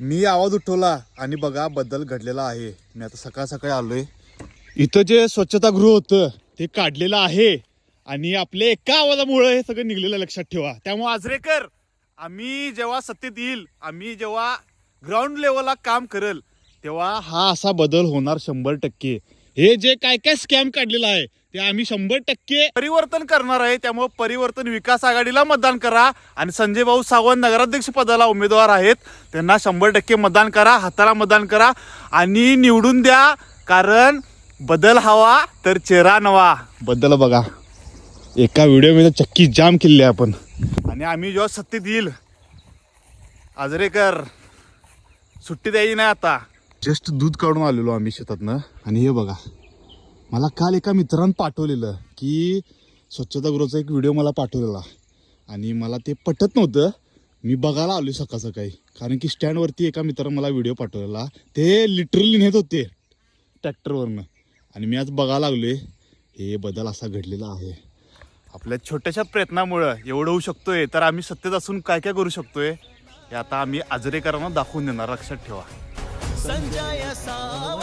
मी आवाज उठवला आणि बघा बदल घडलेला आहे. मी आता सकाळ सकाळी आलोय. इथं जे स्वच्छतागृह होतं ते काढलेलं आहे. आणि आपल्या एका आवाजामुळे हे सगळं निघलेलं लक्षात ठेवा. त्यामुळे आजरेकर आम्ही जेव्हा सत्तेत येईल आम्ही जेव्हा ग्राउंड लेवलला काम करेल तेव्हा हा असा बदल होणार शंभर टक्के. हे जे काय काय स्कॅम काढलेलं आहे ते आम्ही शंभर टक्के परिवर्तन करणार आहे. त्यामुळे परिवर्तन विकास आघाडीला मतदान करा. आणि संजय भाऊ सावंत नगराध्यक्ष पदाला उमेदवार आहेत. त्यांना शंभर टक्के मतदान करा. हाताला मतदान करा. आणि निवडून द्या. कारण बदल हवा तर चेहरा नवा. बदल बघा. एका व्हिडिओमध्ये चक्की जाम केली आहे आपण. आणि आम्ही जेव्हा सत्तेत येईल आजरेकर सुट्टी द्यायची नाही आता. जस्ट दूध काढून आलेलो आम्ही शेतातनं. आणि हे बघा. मला काल एका मित्रानं पाठवलेलं की स्वच्छतागृहाचा एक व्हिडिओ मला पाठवलेला. आणि मला ते पटत नव्हतं. मी बघायला आलो सकाळ सकाळी. कारण की स्टँडवरती एका मित्रानं मला व्हिडिओ पाठवलेला. ते लिटरली नेत होते. ट्रॅक्टरवरनं. आणि मी आज बघायला लागलोय. हे बदल असा घडलेला आहे. आपल्या छोट्याशा प्रयत्नामुळं एवढं होऊ शकतोय. तर आम्ही सत्तेत असून काय काय करू शकतोय हे आता आम्ही आजरेकरांना दाखवून देणार. लक्षात ठेवा. संजय सावंत